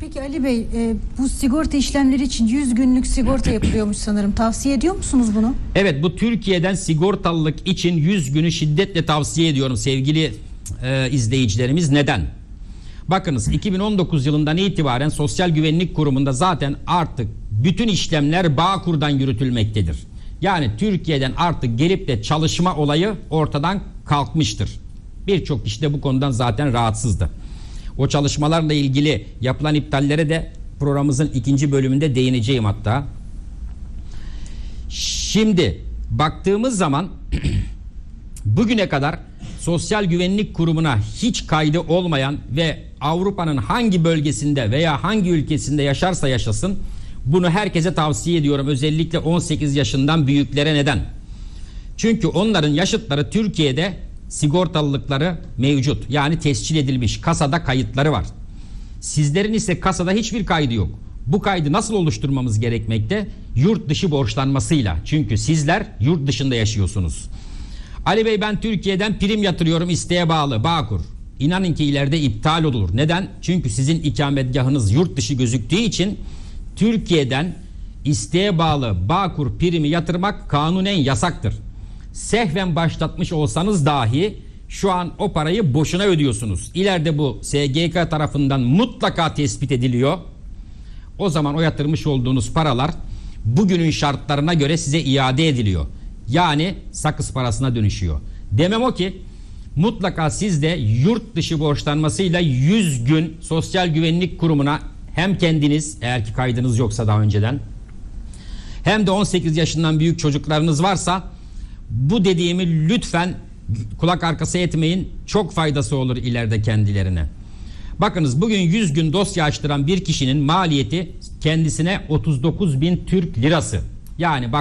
Peki Ali Bey e, bu sigorta işlemleri için 100 günlük sigorta yapılıyormuş sanırım. Tavsiye ediyor musunuz bunu? Evet bu Türkiye'den sigortalılık için 100 günü şiddetle tavsiye ediyorum sevgili e, izleyicilerimiz. Neden? Bakınız 2019 yılından itibaren Sosyal Güvenlik Kurumu'nda zaten artık bütün işlemler Bağkur'dan yürütülmektedir. Yani Türkiye'den artık gelip de çalışma olayı ortadan kalkmıştır. Birçok kişi de bu konudan zaten rahatsızdı. O çalışmalarla ilgili yapılan iptallere de programımızın ikinci bölümünde değineceğim hatta. Şimdi baktığımız zaman bugüne kadar Sosyal Güvenlik Kurumu'na hiç kaydı olmayan ve Avrupa'nın hangi bölgesinde veya hangi ülkesinde yaşarsa yaşasın bunu herkese tavsiye ediyorum. Özellikle 18 yaşından büyüklere neden? Çünkü onların yaşıtları Türkiye'de sigortalılıkları mevcut. Yani tescil edilmiş. Kasada kayıtları var. Sizlerin ise kasada hiçbir kaydı yok. Bu kaydı nasıl oluşturmamız gerekmekte? Yurt dışı borçlanmasıyla. Çünkü sizler yurt dışında yaşıyorsunuz. Ali Bey ben Türkiye'den prim yatırıyorum isteğe bağlı Bağkur. İnanın ki ileride iptal olur. Neden? Çünkü sizin ikametgahınız yurt dışı gözüktüğü için Türkiye'den isteğe bağlı Bağkur primi yatırmak kanunen yasaktır. Sehven başlatmış olsanız dahi şu an o parayı boşuna ödüyorsunuz. İleride bu SGK tarafından mutlaka tespit ediliyor. O zaman o yatırmış olduğunuz paralar bugünün şartlarına göre size iade ediliyor. Yani sakız parasına dönüşüyor. Demem o ki mutlaka siz de yurt dışı borçlanmasıyla 100 gün Sosyal Güvenlik Kurumu'na hem kendiniz eğer ki kaydınız yoksa daha önceden hem de 18 yaşından büyük çocuklarınız varsa bu dediğimi lütfen kulak arkası etmeyin. Çok faydası olur ileride kendilerine. Bakınız bugün 100 gün dosya açtıran bir kişinin maliyeti kendisine 39 bin Türk lirası. Yani bak